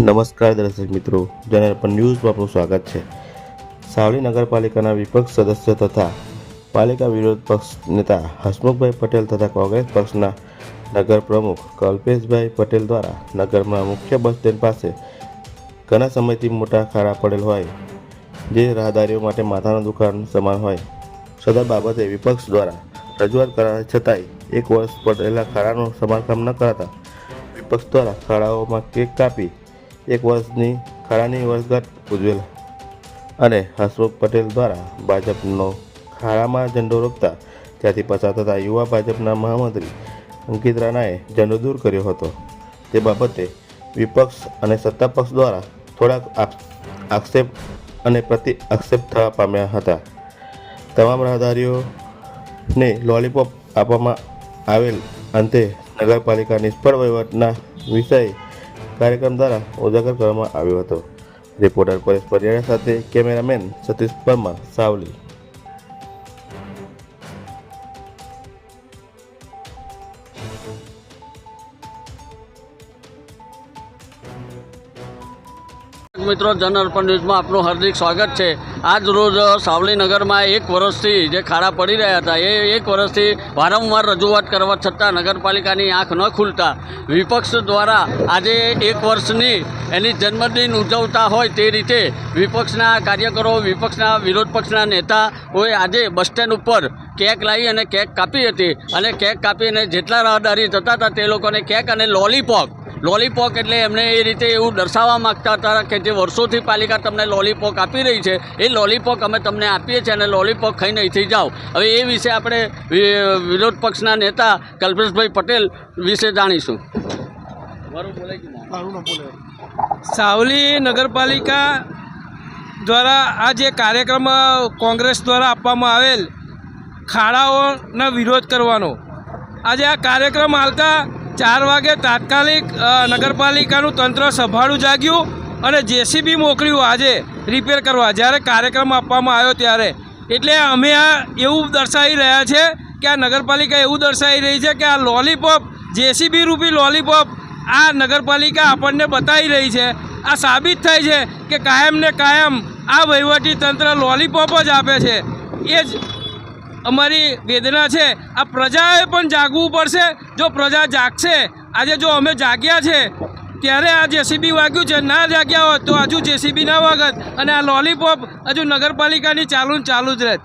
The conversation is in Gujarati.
નમસ્કાર દર્શક મિત્રો, જનરલ પર ન્યૂઝમાં આપનું સ્વાગત છે. સાવલી નગરપાલિકાના વિપક્ષ સદસ્ય તથા પાલિકા વિરોધ પક્ષ નેતા હસમુખભાઈ પટેલ તથા કોંગ્રેસ પક્ષના નગર પ્રમુખ કલ્પેશભાઈ પટેલ દ્વારા નગરમાં મુખ્ય બસ સ્ટેન્ડ પાસે ઘણા સમયથી મોટા ખાડા પડેલ હોય, જે રાહદારીઓ માટે માથાના દુકાન સમાન હોય. સદર બાબતે વિપક્ષ દ્વારા રજૂઆત કરાયા છતાંય એક વર્ષ પડેલા ખાડાનું સમારકામ ન કરાતા વિપક્ષ દ્વારા ખાડાઓમાં કેક કાપી એક વર્ષની ખાડાની વર્ષગાંઠ ઉજવેલ અને હસમુખ પટેલ દ્વારા ભાજપનો ખાડામાં ઝંડો રોકતા ત્યાંથી પસાર થતા યુવા ભાજપના મહામંત્રી અંકિત રાણાએ ઝંડો દૂર કર્યો હતો. તે બાબતે વિપક્ષ અને સત્તાપક્ષ દ્વારા થોડાક આક્ષેપ અને પ્રતિ, આક્ષેપ થવા પામ્યા હતા. તમામ રાહદારીઓને લોલીપોપ આપવામાં આવેલ અંતે નગરપાલિકા નિષ્ફળ વહીવટના વિષય કાર્યક્રમ દ્વારા ઉજાગર કરવામાં આવ્યો હતો. રિપોર્ટર પરેશ પરિયાણા સાથે કેમેરામેન સતીશ પરમાર સાવલી. મિત્રો જન અર્પણ ન્યૂઝમાં આપનું હાર્દિક સ્વાગત છે. આજ રોજ સાવલીનગરમાં એક વર્ષથી જે ખાડા પડી રહ્યા હતા, એ એક વર્ષથી વારંવાર રજૂઆત કરવા છતાં નગરપાલિકાની આંખ ન ખુલતા. વિપક્ષ દ્વારા આજે એક વર્ષની એની જન્મદિન ઉજવતા હોય તે રીતે વિપક્ષના કાર્યકરો, વિપક્ષના વિરોધ પક્ષના નેતાઓએ આજે બસ સ્ટેન્ડ ઉપર કેક લાવી અને કેક કાપી હતી. અને કેક કાપીને જેટલા રાહદારી જતા હતા તે લોકોને કેક અને લોલીપોપ લોલીપોક એટલે એમને એ રીતે એવું દર્શાવવા માગતા હતા કે જે વર્ષોથી પાલિકા તમને લોલીપોક આપી રહી છે એ લોલીપોક અમે તમને આપીએ છીએ અને લોલીપોક ખાઈને અહીંથી જાઓ. હવે એ વિશે આપણે વિરોધ પક્ષના નેતા કલ્પેશભાઈ પટેલ વિશે જાણીશું. સાવલી નગરપાલિકા દ્વારા આ જે કાર્યક્રમ કોંગ્રેસ દ્વારા આપવામાં આવેલ ખાડાઓનો વિરોધ કરવાનો. આજે આ કાર્યક્રમ હાલતા ચાર વાગે તાત્કાલિક નગરપાલિકાનું તંત્ર સભાળું જાગ્યું અને જેસીબી મોકલ્યું આજે રિપેર કરવા. જ્યારે કાર્યક્રમ આપવામાં આવ્યો ત્યારે. એટલે અમે આ એવું દર્શાવી રહ્યા છે કે આ નગરપાલિકા એવું દર્શાવી રહી છે કે આ લોલીપોપ જેસીબી રૂપી લોલીપોપ આ નગરપાલિકા આપણને બતાવી રહી છે. આ સાબિત થાય છે કે કાયમ ને કાયમ આ વહીવટી તંત્ર લોલીપોપ જ આપે છે. એ જ અમારી વેદના છે. આ પ્રજાએ પણ જાગવું પડશે. જો પ્રજા જાગશે, આજે જો અમે જાગ્યા છે, ત્યારે આ જેસીબી વાગ્યું છે. ના જાગ્યા હોત તો હજુ જેસીબી ના વાગત અને આ લોલીપોપ હજુ નગરપાલિકાની ચાલુ ચાલુ જ રહેત.